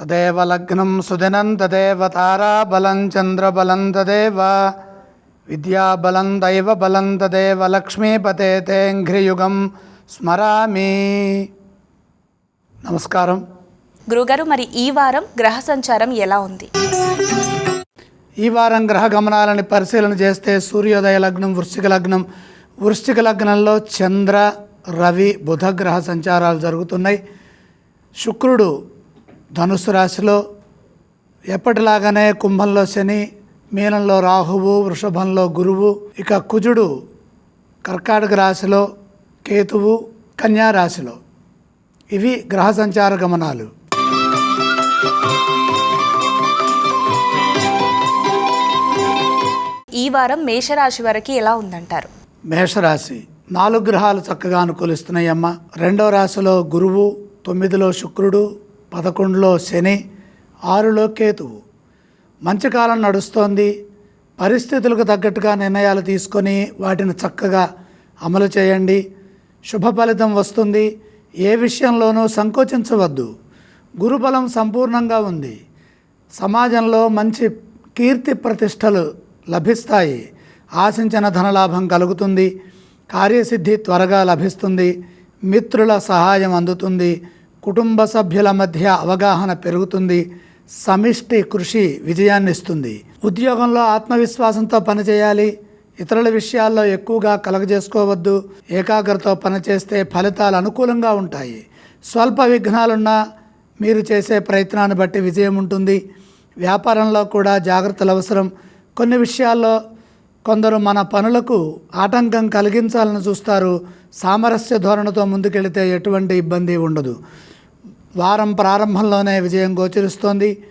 తదేవ లగ్నం సుదినం తదేవ తారాబలం చంద్రబలం తదేవ. విద్యాబలం దైవబలం తదేవ లక్ష్మీపతే తేంఘ్రియుగం స్మరామి. నమస్కారం. గురుగారు మరి ఈ వారం గ్రహ సంచారం ఎలా ఉంది? ఈ వారం గ్రహ గమనాలని పరిశీలన చేస్తే సూర్యోదయ లగ్నం వృశ్చిక లగ్నం. వృశ్చిక లగ్నంలో చంద్ర రవి బుధ గ్రహ సంచారాలు జరుగుతున్నాయి. శుక్రుడు ధనుసు రాశిలో ఎప్పటిలాగానే కుంభంలో శని మీనంలో రాహువు వృషభంలో గురువు ఇక కుజుడు కర్కాటక రాశిలో కేతువు కన్యా రాశిలో. ఇవి గ్రహ సంచార గమనాలు. ఈ వారం మేషరాశి వారికి ఎలా ఉందంటారు? మేషరాశి నాలుగు గ్రహాలు చక్కగా అనుకూలిస్తున్నాయమ్మ. రెండో రాశిలో గురువు తొమ్మిదిలో శుక్రుడు పదకొండులో శని ఆరులో కేతువు. మంచి కాలం నడుస్తోంది. పరిస్థితులకు తగ్గట్టుగా నిర్ణయాలు తీసుకొని వాటిని చక్కగా అమలు చేయండి. శుభ ఫలితం వస్తుంది. ఏ విషయంలోనూ సంకోచించవద్దు. గురుబలం సంపూర్ణంగా ఉంది. సమాజంలో మంచి కీర్తి ప్రతిష్టలు లభిస్తాయి. ఆశించిన ధనలాభం కలుగుతుంది. కార్యసిద్ధి త్వరగా లభిస్తుంది. మిత్రుల సహాయం అందుతుంది. కుటుంబ సభ్యుల మధ్య అవగాహన పెరుగుతుంది సమిష్టి కృషి విజయాన్ని ఇస్తుంది ఉద్యోగంలో ఆత్మవిశ్వాసంతో పనిచేయాలి ఇతరుల విషయాల్లో ఎక్కువగా కలగజేసుకోవద్దు ఏకాగ్రత పనిచేస్తే ఫలితాలు అనుకూలంగా ఉంటాయి. స్వల్ప విఘ్నాలున్నా మీరు చేసే ప్రయత్నాన్ని బట్టి విజయం ఉంటుంది. వ్యాపారంలో కూడా జాగ్రత్తలు అవసరం. కొన్ని విషయాల్లో కొందరు మన పనులకు ఆటంకం కలిగించాలని చూస్తారు. సామరస్య ధోరణితో ముందుకెళితే ఎటువంటి ఇబ్బంది ఉండదు. వారం ప్రారంభంలోనే విజయం గోచరిస్తోంది.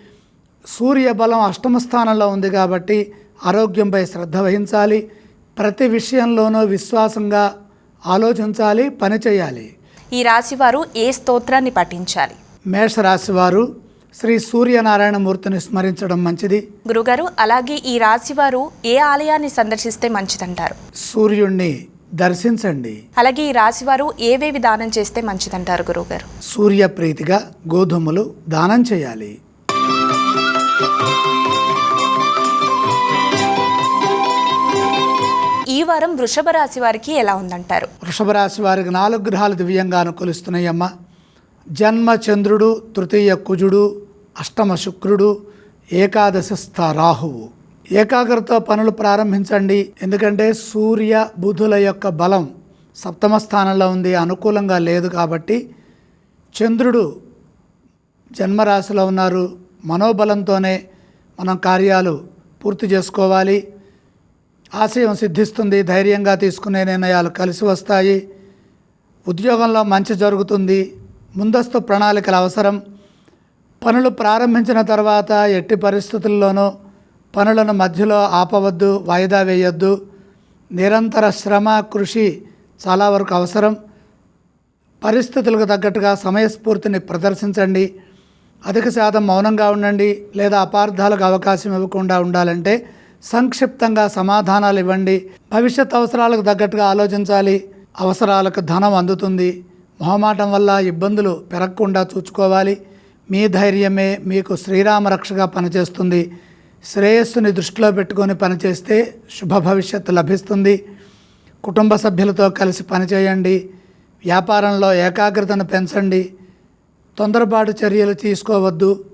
సూర్య బలం అష్టమ స్థానంలో ఉంది కాబట్టి ఆరోగ్యంపై శ్రద్ధ వహించాలి. ప్రతి విషయంలోనూ విశ్వాసంగా ఆలోచించాలి పని చేయాలి. ఈ రాశి వారు ఏ స్తోత్రాన్ని పఠించాలి? మేషరాశి వారు శ్రీ సూర్యనారాయణమూర్తిని స్మరించడం మంచిది. గురుగారు అలాగే ఈ రాశి వారు ఏ ఆలయాన్ని సందర్శిస్తే మంచిదంటారు? సూర్యుణ్ణి దర్శించండి. అలాగే ఈ రాశి వారు ఏవేవి దానం చేస్తే మంచిదంటారు గురువుగారు? సూర్యప్రీతిగా గోధుమలు దానం చేయాలి. ఈ వారం వృషభ రాశి వారికి ఎలా ఉందంటారు? వృషభ రాశి వారికి నాలుగు గ్రహాలు దివ్యంగా అనుకూలిస్తున్నాయమ్మ జన్మ చంద్రుడు తృతీయ కుజుడు అష్టమ శుక్రుడు ఏకాదశ స్థ రాహువు. ఏకాగ్రత పనులు ప్రారంభించండి. ఎందుకంటే సూర్య బుధుల యొక్క బలం సప్తమ స్థానంలో ఉంది అనుకూలంగా లేదు కాబట్టి చంద్రుడు జన్మరాశిలో ఉన్నారు. మనోబలంతోనే మనం కార్యాలు పూర్తి చేసుకోవాలి. ఆశయం సిద్ధిస్తుంది ధైర్యంగా తీసుకునే నిర్ణయాలు కలిసి వస్తాయి. ఉద్యోగంలో మంచి జరుగుతుంది ముందస్తు ప్రణాళికల అవసరం. పనులు ప్రారంభించిన తర్వాత ఎట్టి పరిస్థితుల్లోనూ పనులను మధ్యలో ఆపవద్దు వాయిదా వేయొద్దు. నిరంతర శ్రమ కృషి చాలా వరకు అవసరం. పరిస్థితులకు తగ్గట్టుగా సమయస్ఫూర్తిని ప్రదర్శించండి. అధిక శాతం మౌనంగా ఉండండి లేదా అపార్థాలకు అవకాశం ఇవ్వకుండా ఉండాలంటే సంక్షిప్తంగా సమాధానాలు ఇవ్వండి. భవిష్యత్ అవసరాలకు తగ్గట్టుగా ఆలోచించాలి. అవసరాలకు ధనం అందుతుంది. మొహమాటం వల్ల ఇబ్బందులు పెరగకుండా చూసుకోవాలి మీ ధైర్యమే మీకు శ్రీరామ రక్షగా పనిచేస్తుంది. శ్రేయస్సుని దృష్టిలో పెట్టుకొని పనిచేస్తే శుభ భవిష్యత్తు లభిస్తుంది. కుటుంబ సభ్యులతో కలిసి పనిచేయండి. వ్యాపారంలో ఏకాగ్రతను పెంచండి. తొందరపాటు చర్యలు తీసుకోవద్దు.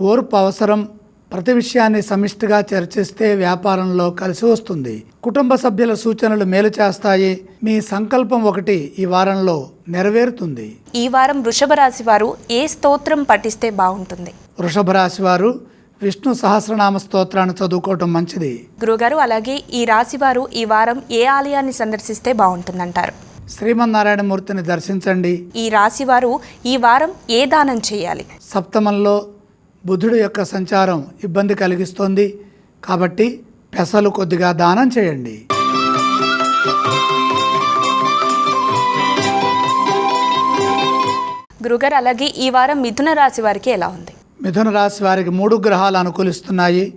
ఓర్పు అవసరం. ప్రతి విషయాన్ని సమిష్టిగా చర్చిస్తే వ్యాపారంలో కలిసి వస్తుంది. కుటుంబ సభ్యుల సూచనలు మేలు చేస్తాయి. మీ సంకల్పం ఒకటి ఈ వారంలో నెరవేరుతుంది. ఈ వారం వృషభ రాశి వారు ఏ స్తోత్రం పఠిస్తే బాగుంటుంది? వృషభ రాశి వారు విష్ణు సహస్రనామ స్తోత్రాన్ని చదువుకోవటం మంచిది. గురుగారు అలాగే ఈ రాశి వారు ఈ వారం ఏ ఆలయాన్ని సందర్శిస్తే బాగుంటుందంటారు? శ్రీమన్నారాయణమూర్తిని దర్శించండి. ఈ రాశి వారు ఈ వారం ఏ దానం చేయాలి? సప్తమంలో బుధుడు యొక్క సంచారం ఇబ్బంది కలిగిస్తోంది. కాబట్టి పెసలు కొద్దిగా దానం చేయండి. గురుగారు అలాగే ఈ వారం మిథున రాశి వారికి ఎలా ఉంది? మిథున రాశి వారికి మూడు గ్రహాలు అనుకూలిస్తున్నాయి.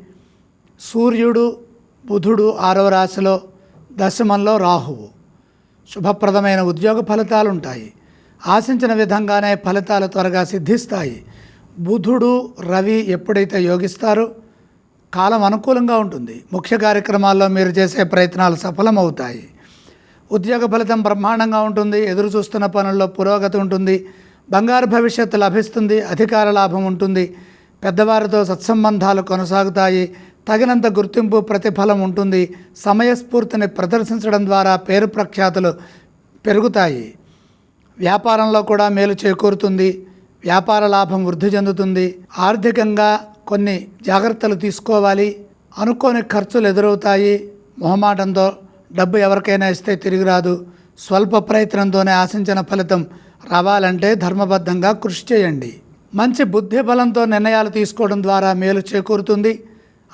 సూర్యుడు బుధుడు ఆరవ రాశిలో దశమంలో రాహువు. శుభప్రదమైన ఉద్యోగ ఫలితాలు ఉంటాయి ఆశించిన విధంగానే ఫలితాలు త్వరగా సిద్ధిస్తాయి. బుధుడు రవి ఎప్పుడైతే యోగిస్తారో కాలం అనుకూలంగా ఉంటుంది. ముఖ్య కార్యక్రమాల్లో మీరు చేసే ప్రయత్నాలు సఫలమవుతాయి. ఉద్యోగ ఫలితం బ్రహ్మాండంగా ఉంటుంది. ఎదురు చూస్తున్న పనుల్లో పురోగతి ఉంటుంది. బంగారు భవిష్యత్తు లభిస్తుంది అధికార లాభం ఉంటుంది. పెద్దవారితో సత్సంబంధాలు కొనసాగుతాయి. తగినంత గుర్తింపు ప్రతిఫలం ఉంటుంది. సమయస్ఫూర్తిని ప్రదర్శించడం ద్వారా పేరు ప్రఖ్యాతులు పెరుగుతాయి. వ్యాపారంలో కూడా మేలు చేకూరుతుంది. వ్యాపార లాభం వృద్ధి చెందుతుంది. ఆర్థికంగా కొన్ని జాగ్రత్తలు తీసుకోవాలి. అనుకోని ఖర్చులు ఎదురవుతాయి. మొహమాటంతో డబ్బు ఎవరికైనా ఇస్తే తిరిగి రాదు. స్వల్ప ప్రయత్నంతోనే ఆశించిన ఫలితం రావాలంటే ధర్మబద్ధంగా కృషి చేయండి. మంచి బుద్ధి బలంతో నిర్ణయాలు తీసుకోవడం ద్వారా మేలు చేకూరుతుంది.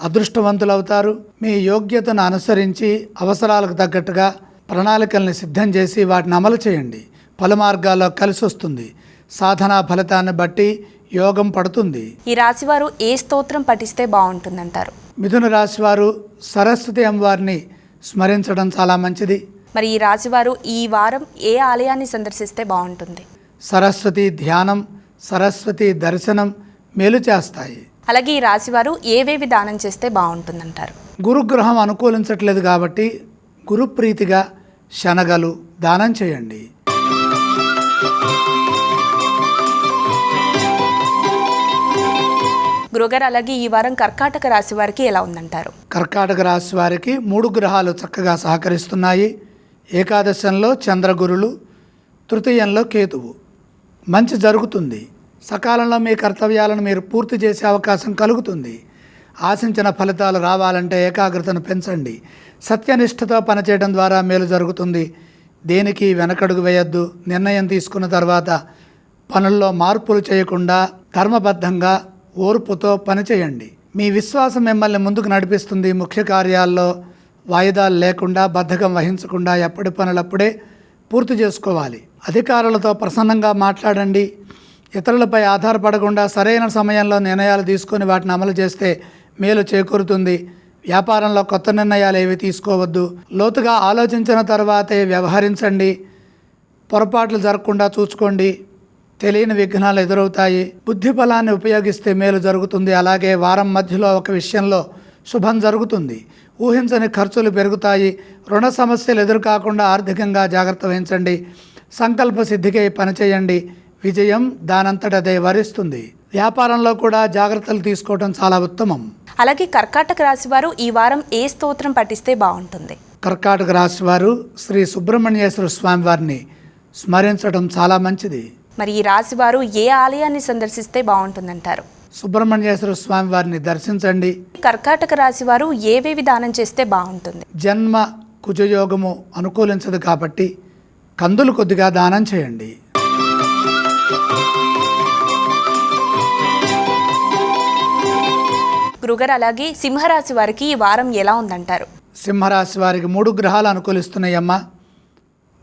అదృష్టవంతులవుతారు. మీ యోగ్యతను అనుసరించి అవసరాలకు తగ్గట్టుగా ప్రణాళికల్ని సిద్ధం చేసి వాటిని అమలు చేయండి. పలు మార్గాల్లో కలిసి వస్తుంది. సాధనా ఫలితాన్ని బట్టి యోగం పడుతుంది. ఈ రాశి వారు ఏ స్తోత్రం పఠిస్తే బాగుంటుందంటారు? మిథున రాశి వారు సరస్వతి అమ్మవారిని స్మరించడం చాలా మంచిది. మరి ఈ రాశి వారు ఈ వారం ఏ ఆలయాన్ని సందర్శిస్తే బాగుంటుంది? సరస్వతి ధ్యానం సరస్వతి దర్శనం మేలు చేస్తాయి. అలాగే ఈ రాశి వారు ఏవేవి దానం చేస్తే బాగుంటుందంటారు? గురుగ్రహం అనుకూలించట్లేదు కాబట్టి గురుప్రీతిగా శనగలు దానం చేయండి. గురుగారు అలాగే ఈ వారం కర్కాటక రాశి వారికి ఎలా ఉందంటారు? కర్కాటక రాశి వారికి మూడు గ్రహాలు చక్కగా సహకరిస్తున్నాయి. ఏకాదశంలో చంద్రగురులు తృతీయంలో కేతువు. మంచి జరుగుతుంది. సకాలంలో మీ కర్తవ్యాలను మీరు పూర్తి చేసే అవకాశం కలుగుతుంది. ఆశించిన ఫలితాలు రావాలంటే ఏకాగ్రతను పెంచండి. సత్యనిష్టతో పనిచేయడం ద్వారా మేలు జరుగుతుంది. దేనికి వెనకడుగు వేయొద్దు. నిర్ణయం తీసుకున్న తర్వాత పనుల్లో మార్పులు చేయకుండా ధర్మబద్ధంగా ఓర్పుతో పనిచేయండి. మీ విశ్వాసం మిమ్మల్ని ముందుకు నడిపిస్తుంది ముఖ్య కార్యాల్లో వాయిదాలు లేకుండా బద్ధకం వహించకుండా ఎప్పటి పనులప్పుడే పూర్తి చేసుకోవాలి. అధికారులతో ప్రసన్నంగా మాట్లాడండి. ఇతరులపై ఆధారపడకుండా సరైన సమయంలో నిర్ణయాలు తీసుకొని వాటిని అమలు చేస్తే మేలు చేకూరుతుంది. వ్యాపారంలో కొత్త నిర్ణయాలు ఏవి తీసుకోవద్దు. లోతుగా ఆలోచించిన తర్వాతే వ్యవహరించండి. పొరపాట్లు జరగకుండా చూసుకోండి. తెలియని విఘ్నాలు ఎదురవుతాయి. బుద్ధి బలాన్ని ఉపయోగిస్తే మేలు జరుగుతుంది. అలాగే వారం మధ్యలో ఒక విషయంలో శుభం జరుగుతుంది. ఊహించని ఖర్చులు పెరుగుతాయి. రుణ సమస్యలు ఎదురుకాకుండా ఆర్థికంగా జాగ్రత్త వహించండి. సంకల్ప సిద్ధికై పనిచేయండి విజయం దానంతటదే వరిస్తుంది. వ్యాపారంలో కూడా జాగ్రత్తలు తీసుకోవడం చాలా ఉత్తమం. అలాగే కర్కాటక రాశి వారు ఈ వారం ఏ స్తోత్రం పఠిస్తే బాగుంటుంది? కర్కాటక రాశి వారు శ్రీ సుబ్రహ్మణ్యేశ్వర స్వామి వారిని స్మరించడం చాలా మంచిది. మరి ఈ రాశి వారు ఏ ఆలయాన్ని సందర్శిస్తే బాగుంటుందంటారు? సుబ్రహ్మణ్యేశ్వర స్వామి వారిని దర్శించండి. కర్కాటక రాశి వారు ఏవేవి దానం చేస్తే బాగుంటుంది? జన్మ కుజయోగము అనుకూలించదు కాబట్టి కందులు కొద్దిగా దానం చేయండి. గురుగారు అలాగే సింహరాశి వారికి ఈ వారం ఎలా ఉందంటారు? సింహరాశి వారికి మూడు గ్రహాలు అనుకూలిస్తున్నాయమ్మ.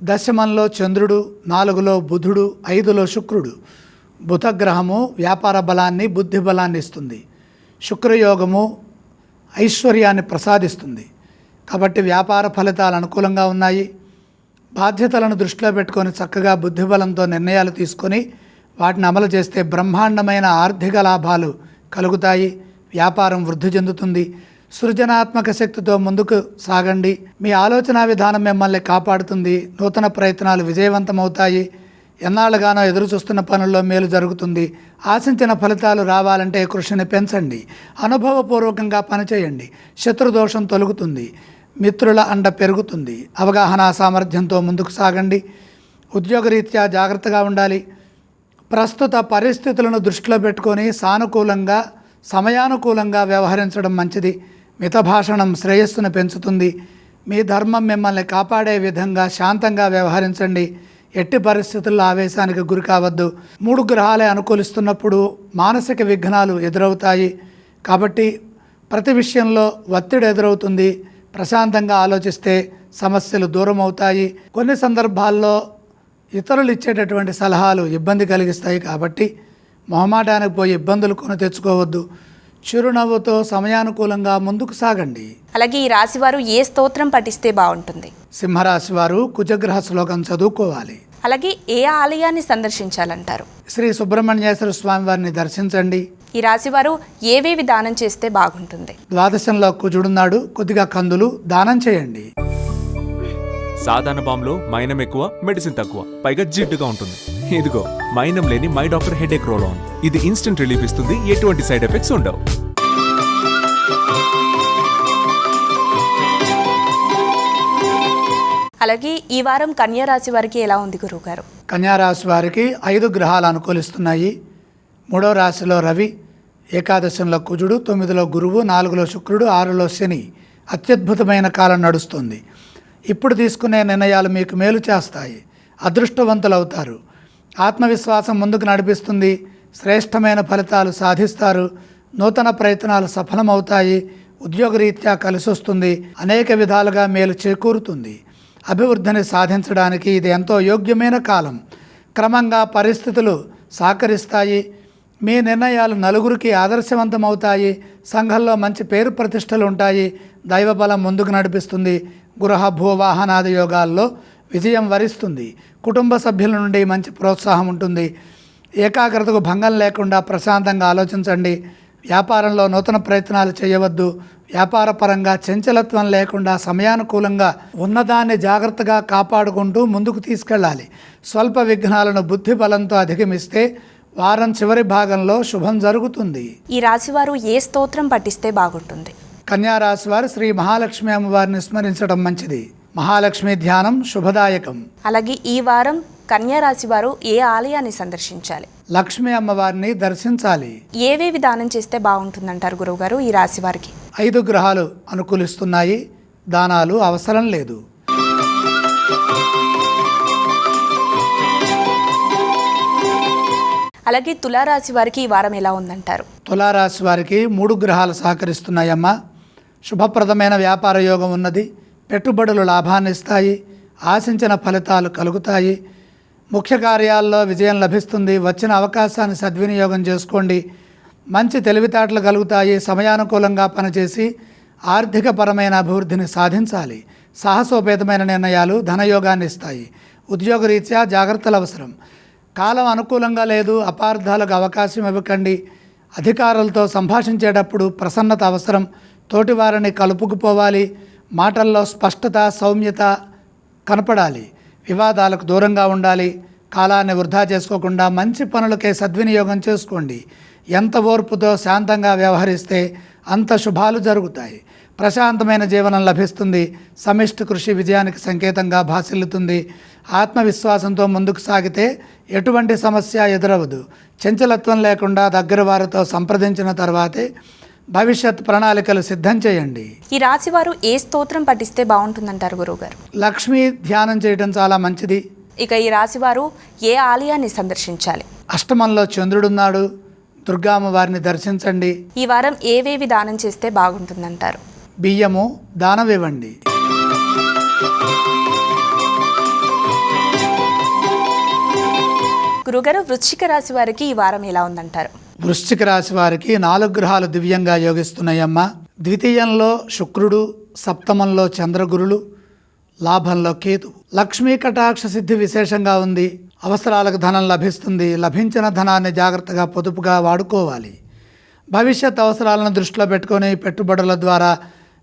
దశమంలో చంద్రుడు నాలుగులో బుధుడు ఐదులో శుక్రుడు. బుధగ్రహము వ్యాపార బలాన్ని బుద్ధి బలాన్ని ఇస్తుంది. శుక్రయోగము ఐశ్వర్యాన్ని ప్రసాదిస్తుంది. కాబట్టి వ్యాపార ఫలితాలు అనుకూలంగా ఉన్నాయి. బాధ్యతలను దృష్టిలో పెట్టుకొని చక్కగా బుద్ధిబలంతో నిర్ణయాలు తీసుకొని వాటిని అమలు చేస్తే బ్రహ్మాండమైన ఆర్థిక లాభాలు కలుగుతాయి. వ్యాపారం వృద్ధి చెందుతుంది. సృజనాత్మక శక్తితో ముందుకు సాగండి. మీ ఆలోచన విధానం మిమ్మల్ని కాపాడుతుంది. నూతన ప్రయత్నాలు విజయవంతమవుతాయి. ఎన్నాళ్ళుగానో ఎదురు చూస్తున్న పనుల్లో మేలు జరుగుతుంది. ఆశించిన ఫలితాలు రావాలంటే కృషిని పెంచండి. అనుభవపూర్వకంగా పనిచేయండి. శత్రుదోషం తొలగుతుంది. మిత్రుల అండ పెరుగుతుంది. అవగాహన సామర్థ్యంతో ముందుకు సాగండి. ఉద్యోగరీత్యా జాగ్రత్తగా ఉండాలి. ప్రస్తుత పరిస్థితులను దృష్టిలో పెట్టుకొని సానుకూలంగా సమయానుకూలంగా వ్యవహరించడం మంచిది. మితభాషణం శ్రేయస్సును పెంచుతుంది. మీ ధర్మం మిమ్మల్ని కాపాడే విధంగా శాంతంగా వ్యవహరించండి. ఎట్టి పరిస్థితుల్లో ఆవేశానికి గురి కావద్దు. మూడు గ్రహాలే అనుకూలిస్తున్నప్పుడు మానసిక విఘ్నాలు ఎదురవుతాయి. కాబట్టి ప్రతి విషయంలో ఒత్తిడి ఎదురవుతుంది. ప్రశాంతంగా ఆలోచిస్తే సమస్యలు దూరం అవుతాయి కొన్ని సందర్భాల్లో ఇతరులు ఇచ్చేటటువంటి సలహాలు ఇబ్బంది కలిగిస్తాయి కాబట్టి మొహమాటానికి పోయి ఇబ్బందులు కొని తెచ్చుకోవద్దు. చిరునవ్వుతో సమయానుకూలంగా ముందుకు సాగండి. అలాగే ఈ రాశివారు ఏ స్తోత్రం పఠిస్తే బాగుంటుంది? సింహరాశి వారు కుజగ్రహ శ్లోకం చదువుకోవాలి. అలాగే ఏ ఆలయాన్ని సందర్శించాలంటారు? శ్రీ సుబ్రహ్మణ్యేశ్వర స్వామి వారిని దర్శించండి. ఈ రాశివారు ఏవేవి దానం చేస్తే బాగుంటుంది? ద్వాదశంలో కుజుడున్నాడు కొద్దిగా కందులు దానం చేయండి. సాధారణ బాంబులో మైనం ఎక్కువ మెడిసిన్ తక్కువ పైగా జిడ్డుగా ఉంటుంది. ఇదిగో మైనం లేని my doctor headache roll on. ఇది ఇన్స్టెంట్ రిలీఫ్ ఇస్తుంది ఎటువంటి సైడ్ ఎఫెక్ట్స్ ఉండవు. అలాగే ఈ వారం కన్యా రాశి వారికి ఎలా ఉంది గురువుగారు? కన్యారాశి వారికి ఐదు గ్రహాలు అనుకూలిస్తున్నాయి. మూడో రాశిలో రవి ఏకాదశంలో కుజుడు తొమ్మిదిలో గురువు నాలుగులో శుక్రుడు ఆరులో శని. అత్యద్భుతమైన కాలం నడుస్తుంది. ఇప్పుడు తీసుకునే నిర్ణయాలు మీకు మేలు చేస్తాయి. అదృష్టవంతులు అవుతారు ఆత్మవిశ్వాసం ముందుకు నడిపిస్తుంది. శ్రేష్టమైన ఫలితాలు సాధిస్తారు. నూతన ప్రయత్నాలు సఫలమవుతాయి. ఉద్యోగరీత్యా కలిసి వస్తుంది అనేక విధాలుగా మేలు చేకూరుతుంది. అభివృద్ధిని సాధించడానికి ఇది ఎంతో యోగ్యమైన కాలం. క్రమంగా పరిస్థితులు సహకరిస్తాయి మీ నిర్ణయాలు నలుగురికి ఆదర్శవంతమవుతాయి. సంఘంలో మంచి పేరు ప్రతిష్టలు ఉంటాయి దైవబలం ముందుకు నడిపిస్తుంది. గృహ భూవాహనాది యోగాల్లో విజయం వరిస్తుంది. కుటుంబ సభ్యుల నుండి మంచి ప్రోత్సాహం ఉంటుంది. ఏకాగ్రతకు భంగం లేకుండా ప్రశాంతంగా ఆలోచించండి. వ్యాపారంలో నూతన ప్రయత్నాలు చేయవద్దు. వ్యాపార పరంగా చంచలత్వం లేకుండా సమయానుకూలంగా ఉన్నదాన్ని జాగ్రత్తగా కాపాడుకుంటూ ముందుకు తీసుకెళ్ళాలి. స్వల్ప విఘ్నాలను బుద్ధి బలంతో అధిగమిస్తే వారం చివరి భాగంలో శుభం జరుగుతుంది. ఈ రాశివారు ఏ స్తోత్రం పఠిస్తే బాగుంటుంది? కన్యారాశి వారు శ్రీ మహాలక్ష్మి అమ్మవారిని స్మరించడం మంచిది. మహాలక్ష్మి ధ్యానం శుభదాయకం. అలాగే ఈ వారం కన్యా రాశి వారు ఏ ఆలయాన్ని సందర్శించాలి? లక్ష్మీ అమ్మవారిని దర్శించాలి. ఏవేవి దానం చేస్తే బాగుంటుందంటారు గురువుగారు ఈ రాశి వారికి? ఐదు గ్రహాలు అనుకూలిస్తున్నాయి. దానాలు అవసరం లేదు. అలాగే తులారాశి వారికి ఈ వారం ఎలా ఉందంటారు? తులారాశి వారికి మూడు గ్రహాలు సహకరిస్తున్నాయమ్మా. శుభప్రదమైన వ్యాపార యోగం ఉన్నది. పెట్టుబడులు లాభాన్నిస్తాయి ఆశించిన ఫలితాలు కలుగుతాయి. ముఖ్య కార్యాల్లో విజయం లభిస్తుంది. వచ్చిన అవకాశాన్ని సద్వినియోగం చేసుకోండి. మంచి తెలివితేటలు కలుగుతాయి. సమయానుకూలంగా పనిచేసి ఆర్థికపరమైన అభివృద్ధిని సాధించాలి. సాహసోపేతమైన నిర్ణయాలు ధనయోగాన్ని ఇస్తాయి. ఉద్యోగరీత్యా జాగ్రత్తలు అవసరం. కాలం అనుకూలంగా లేదు. అపార్థాలకు అవకాశం ఇవ్వకండి. అధికారులతో సంభాషించేటప్పుడు ప్రసన్నత అవసరం. తోటివారిని కలుపుకుపోవాలి. మాటల్లో స్పష్టత సౌమ్యత కనపడాలి. వివాదాలకు దూరంగా ఉండాలి. కాలాన్ని వృధా చేసుకోకుండా మంచి పనులకే సద్వినియోగం చేసుకోండి. ఎంత ఓర్పుతో శాంతంగా వ్యవహరిస్తే అంత శుభాలు జరుగుతాయి. ప్రశాంతమైన జీవనం లభిస్తుంది. సమిష్టి కృషి విజయానికి సంకేతంగా భాసిల్లుతుంది. ఆత్మవిశ్వాసంతో ముందుకు సాగితే ఎటువంటి సమస్య ఎదురవదు. చంచలత్వం లేకుండా దగ్గర వారితో సంప్రదించిన తర్వాతే భవిష్యత్ ప్రణాళికలు సిద్ధం చేయండి. ఈ రాశి వారు ఏ స్తోత్రం పఠిస్తే బాగుంటుందంటారు గురువుగారు? లక్ష్మీ ధ్యానం చేయడం చాలా మంచిది. ఇక ఈ రాశి వారు ఏ ఆలయాన్ని సందర్శించాలి? అష్టమంలో చంద్రుడున్నాడు. దుర్గామ్మ వారిని దర్శించండి. ఈ వారం ఏవేవి దానం చేస్తే బాగుంటుందంటారు? బియ్యము దానం ఇవ్వండి. గురుగారు వృశ్చిక రాశి వారికి ఈ వారం ఎలా ఉందంటారు? వృశ్చిక రాశి వారికి నాలుగు గ్రహాలు దివ్యంగా యోగిస్తున్నాయమ్మ. ద్వితీయంలో శుక్రుడు సప్తమంలో చంద్రగురులు లాభంలో కేతు. లక్ష్మీ కటాక్ష సిద్ధి విశేషంగా ఉంది. అవసరాలకు ధనం లభిస్తుంది. లభించిన ధనాన్ని జాగ్రత్తగా పొదుపుగా వాడుకోవాలి. భవిష్యత్ అవసరాలను దృష్టిలో పెట్టుకొని పెట్టుబడుల ద్వారా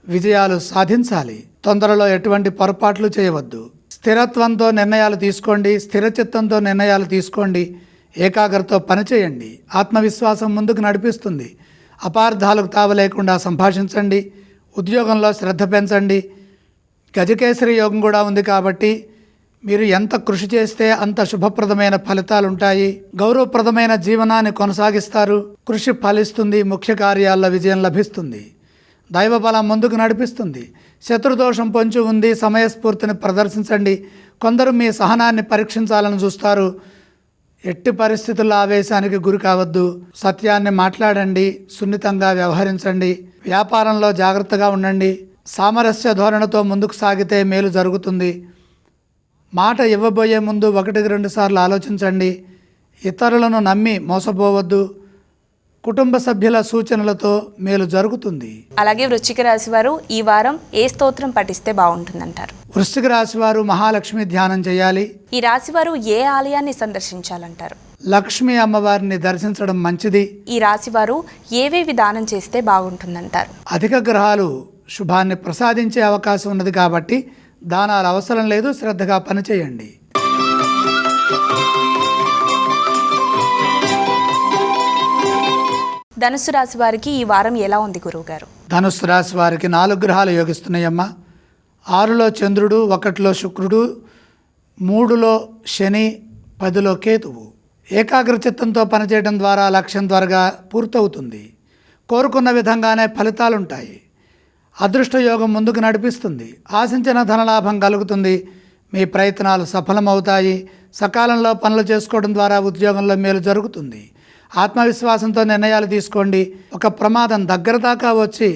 విజయాలు సాధించాలి. తొందరలో ఎటువంటి పొరపాట్లు చేయవద్దు. స్థిరత్వంతో నిర్ణయాలు తీసుకోండి. స్థిరచిత్తంతో నిర్ణయాలు తీసుకోండి. ఏకాగ్రత పనిచేయండి ఆత్మవిశ్వాసం ముందుకు నడిపిస్తుంది. అపార్థాలకు తావలేకుండా సంభాషించండి. ఉద్యోగంలో శ్రద్ధ పెంచండి. గజకేసరి యోగం కూడా ఉంది కాబట్టి మీరు ఎంత కృషి చేస్తే అంత శుభప్రదమైన ఫలితాలు ఉంటాయి గౌరవప్రదమైన జీవనాన్ని కొనసాగిస్తారు. కృషి ఫలిస్తుంది. ముఖ్య కార్యాల్లో విజయం లభిస్తుంది. దైవబలం ముందుకు నడిపిస్తుంది. శత్రుదోషం పొంచి ఉంది. సమయస్ఫూర్తిని ప్రదర్శించండి. కొందరు మీ సహనాన్ని పరీక్షించాలని చూస్తారు. ఎట్టి పరిస్థితుల్లో ఆవేశానికి గురి కావద్దు. సత్యాన్ని మాట్లాడండి సున్నితంగా వ్యవహరించండి వ్యాపారంలో జాగ్రత్తగా ఉండండి సామరస్య ధోరణితో ముందుకు సాగితే మేలు జరుగుతుంది. మాట ఇవ్వబోయే ముందు ఒకటికి రెండు సార్లు ఆలోచించండి. ఇతరులను నమ్మి మోసపోవద్దు. కుటుంబ సభ్యుల సూచనలతో మేలు జరుగుతుంది. అలాగే వృశ్చిక రాశి వారు ఈ వారం ఏ స్తోత్రం పఠిస్తే బాగుంటుందంటారు? వృశ్చిక రాశి వారు మహాలక్ష్మి ధ్యానం చేయాలి. ఈ రాశి వారు ఏ ఆలయాన్ని సందర్శించాలంటారు? లక్ష్మీ అమ్మవారిని దర్శించడం మంచిది. ఈ రాశి వారు ఏవేవి దానం చేస్తే బాగుంటుందంటారు? అధిక గ్రహాలు శుభాన్ని ప్రసాదించే అవకాశం ఉన్నది కాబట్టి దానాలు అవసరం లేదు శ్రద్ధగా పనిచేయండి. ధనుసు రాశి వారికి ఈ వారం ఎలా ఉంది గురువుగారు? ధనుసు రాశి వారికి నాలుగు గ్రహాలు యోగిస్తున్నాయమ్మా. ఆరులో చంద్రుడు ఒకటిలో శుక్రుడు మూడులో శని పదిలో కేతువు. ఏకాగ్ర చిత్తంతో పనిచేయడం ద్వారా లక్ష్యం త్వరగా పూర్తవుతుంది. కోరుకున్న విధంగానే ఫలితాలుంటాయి. అదృష్ట యోగం ముందుకు నడిపిస్తుంది. ఆశించిన ధనలాభం కలుగుతుంది. మీ ప్రయత్నాలు సఫలమవుతాయి. సకాలంలో పనులు చేసుకోవడం ద్వారా ఉద్యోగంలో మేలు జరుగుతుంది. ఆత్మవిశ్వాసంతో నిర్ణయాలు తీసుకోండి. ఒక ప్రమాదం దగ్గర దాకా వచ్చి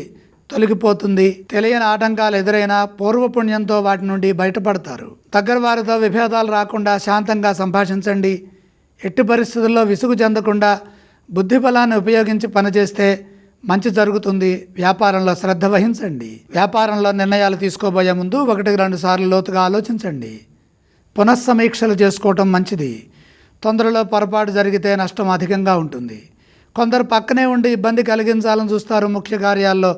తొలగిపోతుంది. తెలియని ఆటంకాలు ఎదురైనా పూర్వపుణ్యంతో వాటి నుండి బయటపడతారు. దగ్గర వారితో విభేదాలు రాకుండా శాంతంగా సంభాషించండి. ఎట్టి పరిస్థితుల్లో విసుగు చెందకుండా బుద్ధి బలాన్ని ఉపయోగించి పనిచేస్తే మంచి జరుగుతుంది. వ్యాపారంలో శ్రద్ధ వహించండి. వ్యాపారంలో నిర్ణయాలు తీసుకోబోయే ముందు ఒకటికి రెండు సార్లు లోతుగా ఆలోచించండి. పునఃసమీక్షలు చేసుకోవటం మంచిది. తొందరలో పొరపాటు జరిగితే నష్టం అధికంగా ఉంటుంది. కొందరు పక్కనే ఉండి ఇబ్బంది కలిగించాలని చూస్తారు. ముఖ్య కార్యాల్లో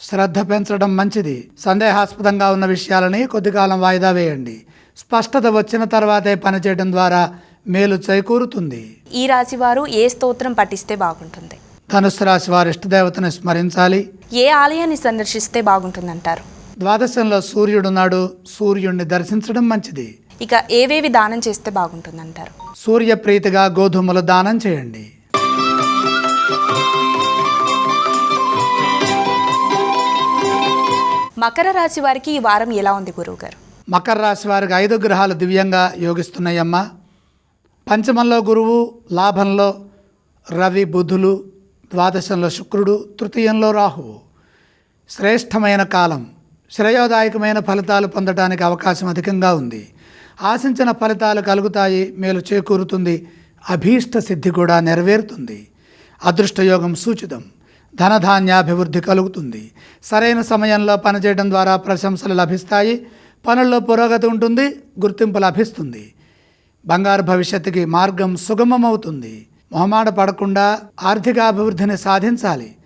శ్రద్ధ పెంచడం మంచిది. సందేహాస్పదంగా ఉన్న విషయాలని కొద్ది కాలం వాయిదా వేయండి. స్పష్టత వచ్చిన తర్వాతే పనిచేయడం ద్వారా మేలు చేకూరుతుంది. ఈ రాశి వారు ఏ స్తోత్రం పఠిస్తే బాగుంటుంది? ధనుసు రాశి వారి ఇష్టదేవతను స్మరించాలి. ఏ ఆలయాన్ని సందర్శిస్తే బాగుంటుందంటారు? ద్వాదశంలో సూర్యుడున్నాడు సూర్యుడిని దర్శించడం మంచిది. ఇక ఏవేవి దానం చేస్తే బాగుంటుందంటారు? సూర్యప్రీతిగా గోధుమలు దానం చేయండి. మకర రాశి వారికి ఈ వారం ఎలా ఉంది గురువుగారు మకర రాశి వారికి ఐదు గ్రహాలు దివ్యంగా యోగిస్తున్నాయమ్మా. పంచమంలో గురువు లాభంలో రవి బుధులు ద్వాదశంలో శుక్రుడు తృతీయంలో రాహువు. శ్రేష్టమైన కాలం శ్రేయోదాయకమైన ఫలితాలు పొందడానికి అవకాశం అధికంగా ఉంది. ఆశించిన ఫలితాలు కలుగుతాయి మేలు చేకూరుతుంది. అభీష్ట సిద్ధి కూడా నెరవేరుతుంది. అదృష్టయోగం సూచితం. ధనధాన్యాభివృద్ధి కలుగుతుంది. సరైన సమయంలో పనిచేయడం ద్వారా ప్రశంసలు లభిస్తాయి. పనుల్లో పురోగతి ఉంటుంది గుర్తింపు లభిస్తుంది. బంగారు భవిష్యత్తుకి మార్గం సుగమమవుతుంది. మొహమాట పడకుండా ఆర్థిక అభివృద్ధిని సాధించాలి.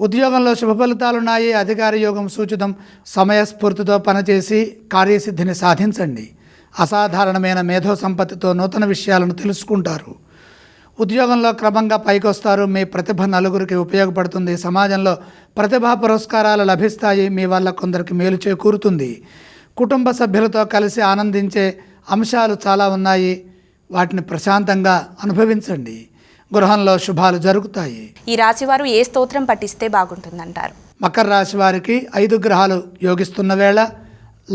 ఉద్యోగంలో శుభ ఫలితాలున్నాయి అధికార యోగం సూచితం. సమయస్ఫూర్తితో పనిచేసి కార్యసిద్ధిని సాధించండి. అసాధారణమైన మేధో సంపత్తితో నూతన విషయాలను తెలుసుకుంటారు. ఉద్యోగంలో క్రమంగా పైకొస్తారు. మీ ప్రతిభ నలుగురికి ఉపయోగపడుతుంది. సమాజంలో ప్రతిభా పురస్కారాలు లభిస్తాయి. మీ వల్ల కొందరికి మేలు చేకూరుతుంది. కుటుంబ సభ్యులతో కలిసి ఆనందించే అంశాలు చాలా ఉన్నాయి. వాటిని ప్రశాంతంగా అనుభవించండి. గృహంలో శుభాలు జరుగుతాయి. ఈ రాశి వారు ఏ స్తోత్రం పఠిస్తే బాగుంటుందంటారు? మకర రాశి వారికి ఐదు గ్రహాలు యోగిస్తున్న వేళ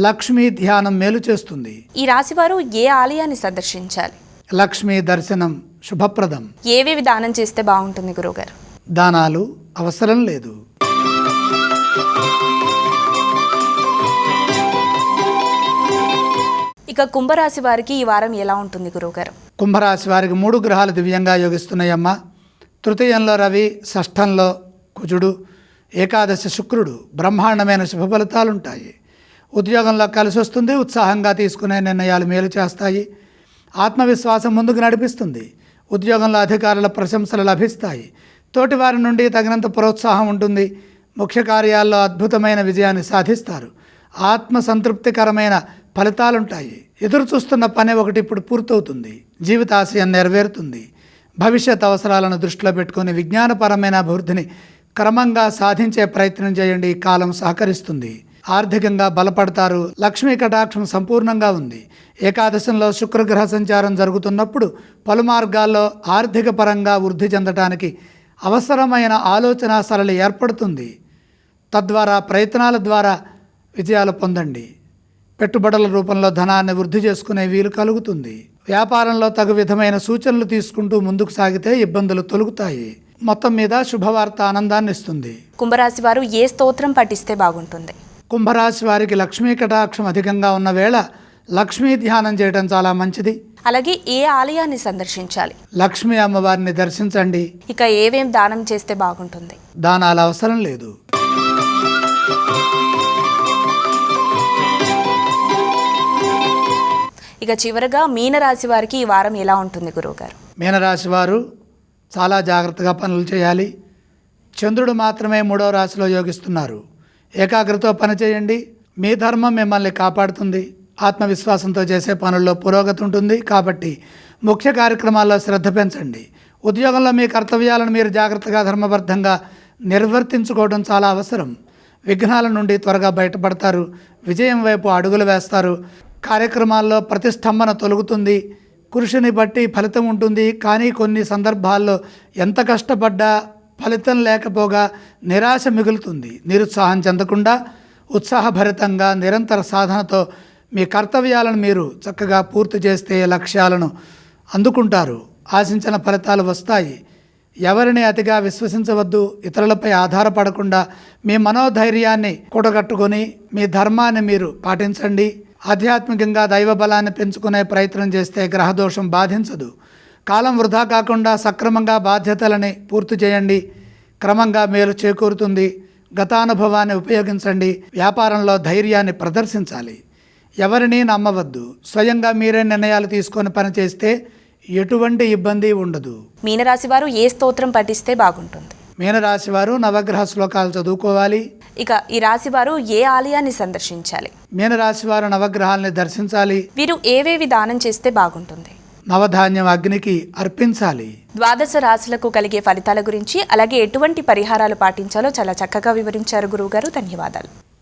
లక్ష్మీ ధ్యానం మేలు చేస్తుంది. ఈ రాశి వారు ఏ ఆలయాన్ని సందర్శించాలి? లక్ష్మీ దర్శనం శుభప్రదం. ఏవేవి దానం చేస్తే బాగుంటుంది గురువుగారు? దానాలు అవసరం లేదు. ఇక కుంభరాశి వారికి ఈ వారం ఎలా ఉంటుంది గురువుగారు? కుంభరాశి వారికి మూడు గ్రహాలు దివ్యంగా యోగిస్తున్నాయమ్మ. తృతీయంలో రవి షష్ఠంలో కుజుడు ఏకాదశి శుక్రుడు బ్రహ్మాండమైన శుభ ఫలితాలు ఉంటాయి ఉద్యోగంలో కలిసి వస్తుంది ఉత్సాహంగా తీసుకునే నిర్ణయాలు మేలు చేస్తాయి. ఆత్మవిశ్వాసం ముందుకు నడిపిస్తుంది. ఉద్యోగంలో అధికారుల ప్రశంసలు లభిస్తాయి. తోటివారి నుండి తగినంత ప్రోత్సాహం ఉంటుంది. ముఖ్య కార్యాల్లో అద్భుతమైన విజయాన్ని సాధిస్తారు. ఆత్మ సంతృప్తికరమైన ఫలితాలుంటాయి. ఎదురు చూస్తున్న పని ఒకటి ఇప్పుడు పూర్తవుతుంది. జీవితాశయం నెరవేరుతుంది. భవిష్యత్ అవసరాలను దృష్టిలో పెట్టుకొని విజ్ఞానపరమైన అభివృద్ధిని క్రమంగా సాధించే ప్రయత్నం చేయండి. ఈ కాలం సహకరిస్తుంది. ఆర్థికంగా బలపడతారు. లక్ష్మీ కటాక్షం సంపూర్ణంగా ఉంది. ఏకాదశంలో శుక్రగ్రహ సంచారం జరుగుతున్నప్పుడు పలు మార్గాల్లో ఆర్థిక పరంగా వృద్ధి చెందడానికి అవసరమైన ఆలోచన సరళి ఏర్పడుతుంది. తద్వారా ప్రయత్నాల ద్వారా విజయాలు పొందండి. పెట్టుబడుల రూపంలో ధనాన్ని వృద్ధి చేసుకునే వీలు కలుగుతుంది. వ్యాపారంలో తగు విధమైన సూచనలు తీసుకుంటూ ముందుకు సాగితే ఇబ్బందులు తొలుగుతాయి. మొత్తం మీద శుభవార్త ఆనందాన్ని ఇస్తుంది కుంభరాశి వారు ఏ స్తోత్రం పఠిస్తే బాగుంటుంది? కుంభరాశి వారికి లక్ష్మీ కటాక్షం అధికంగా ఉన్న వేళ లక్ష్మీ ధ్యానం చేయడం చాలా మంచిది. అలాగే ఏ ఆలయాన్ని సందర్శించాలి? లక్ష్మీ అమ్మవారిని దర్శించండి. ఇక ఏవేం దానం చేస్తే బాగుంటుంది? దానాల అవసరం లేదు. ఇక చివరగా మీనరాశి వారికి ఈ వారం ఎలా ఉంటుంది గురువుగారు? మీనరాశి వారు చాలా జాగ్రత్తగా పనులు చేయాలి. చంద్రుడు మాత్రమే మూడవ రాశిలో యోగిస్తున్నారు. ఏకాగ్రతో పనిచేయండి. మీ ధర్మం మిమ్మల్ని కాపాడుతుంది. ఆత్మవిశ్వాసంతో చేసే పనుల్లో పురోగతి ఉంటుంది. కాబట్టి ముఖ్య కార్యక్రమాల్లో శ్రద్ధ పెంచండి. ఉద్యోగంలో మీ కర్తవ్యాలను మీరు జాగ్రత్తగా ధర్మబద్ధంగా నిర్వర్తించుకోవడం చాలా అవసరం. విఘ్నాల నుండి త్వరగా బయటపడతారు. విజయం వైపు అడుగులు వేస్తారు. కార్యక్రమాల్లో ప్రతిష్టంభన తొలుగుతుంది. కృషిని బట్టి ఫలితం ఉంటుంది. కానీ కొన్ని సందర్భాల్లో ఎంత కష్టపడ్డా ఫలితం లేకపోగా నిరాశ మిగులుతుంది. నిరుత్సాహం చెందకుండా ఉత్సాహభరితంగా నిరంతర సాధనతో మీ కర్తవ్యాలను మీరు చక్కగా పూర్తి చేస్తే లక్ష్యాలను అందుకుంటారు. ఆశించిన ఫలితాలు వస్తాయి. ఎవరిని అతిగా విశ్వసించవద్దు. ఇతరులపై ఆధారపడకుండా మీ మనోధైర్యాన్ని కూడగట్టుకొని మీ ధర్మాన్ని మీరు పాటించండి. ఆధ్యాత్మికంగా దైవ బలాన్ని పెంచుకునే ప్రయత్నం చేస్తే గ్రహదోషం బాధించదు. కాలం వృధా కాకుండా సక్రమంగా బాధ్యతలని పూర్తి చేయండి క్రమంగా మేలు చేకూరుతుంది గతానుభవాన్ని ఉపయోగించండి వ్యాపారంలో ధైర్యాన్ని ప్రదర్శించాలి. ఎవరిని నమ్మవద్దు. స్వయంగా మీరే నిర్ణయాలు తీసుకొని పనిచేస్తే ఎటువంటి ఇబ్బంది ఉండదు. మీనరాశి వారు ఏ స్తోత్రం పఠిస్తే బాగుంటుంది? మీనరాశి వారు నవగ్రహ శ్లోకాలు చదువుకోవాలి. ఇక ఈ రాశి వారు ఏ ఆలయాన్ని సందర్శించాలి? మీనరాశి వారు నవగ్రహాల్ని దర్శించాలి. వీరు ఏవేవి దానం చేస్తే బాగుంటుంది? నవధాన్యం అగ్నికి అర్పించాలి. ద్వాదశ రాశులకు కలిగే ఫలితాల గురించి అలాగే ఎటువంటి పరిహారాలు పాటించాలో చాలా చక్కగా వివరించారు గురువుగారు. ధన్యవాదాలు.